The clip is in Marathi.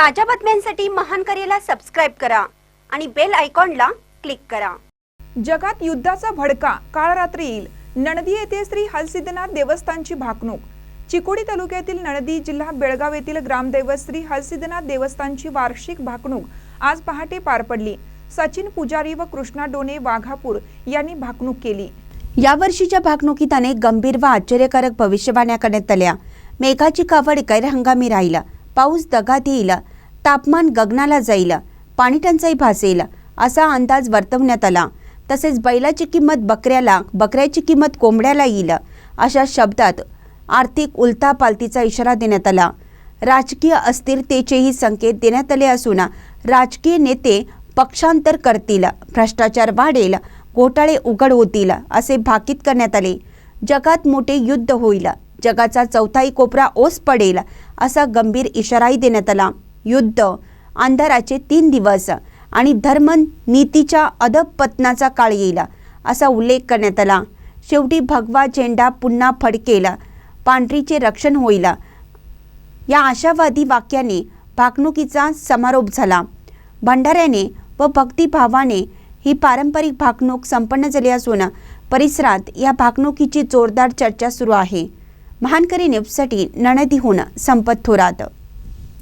ताज्या बातम्यांसाठी महान करेला सबस्क्राईब करा आणि बेल आयकॉनला क्लिक करा. जगात युद्धाचा भडका काळ रात्री येईल. नणदी येथे श्री हलसिद्धनाथ देवस्थानची भाकणूक. चिकोडी तालुक्यातील नणदी जिल्हा बेळगाव येथील ग्रामदैवत श्री हलसिद्धनाथ देवस्थानची वार्षिक भाकणूक आज पहाटे पार पडली. सचिन पुजारी व कृष्णा डोने वाघापूर यांनी भाकणूक केली. या वर्षीच्या भागणुकीत अनेक गंभीर व आश्चर्यकारक भविष्यवाण्या करण्यात आल्या. मेघाची कावड गैरहंगामी राहील. पाऊस दगात येईल. तापमान गगनाला जाईल पाणीटंचाई भासेल असा अंदाज वर्तवण्यात आला. तसेच बैलाची किंमत बकऱ्याला बकऱ्याची किंमत कोंबड्याला येईल अशा शब्दात आर्थिक उलथापालतीचा इशारा देण्यात आला. राजकीय अस्थिरतेचेही संकेत देण्यात आले असून राजकीय नेते पक्षांतर करतील भ्रष्टाचार वाढेल घोटाळे उघड होतील असे भाकीत करण्यात आले. जगात मोठे युद्ध होईल जगाचा चौथाई कोपरा ओस पडेल असा गंभीर इशाराही देण्यात आला. युद्ध अंधाराचे तीन दिवस आणि धर्म नीतीच्या अधपतनाचा काळ येईल असा उल्लेख करण्यात आला. शेवटी भगवा झेंडा पुन्हा फडकेल पांढरीचे रक्षण होईल. या आशावादी वाक्याने भाकणुकीचा समारोप झाला. भंडाऱ्याने व भक्तिभावाने ही पारंपरिक भाकणूक संपन्न झाली असून परिसरात या भाकणुकीची जोरदार चर्चा सुरू आहे. महानकरी न्यूजसाठी नणदीहून संपत थोरात.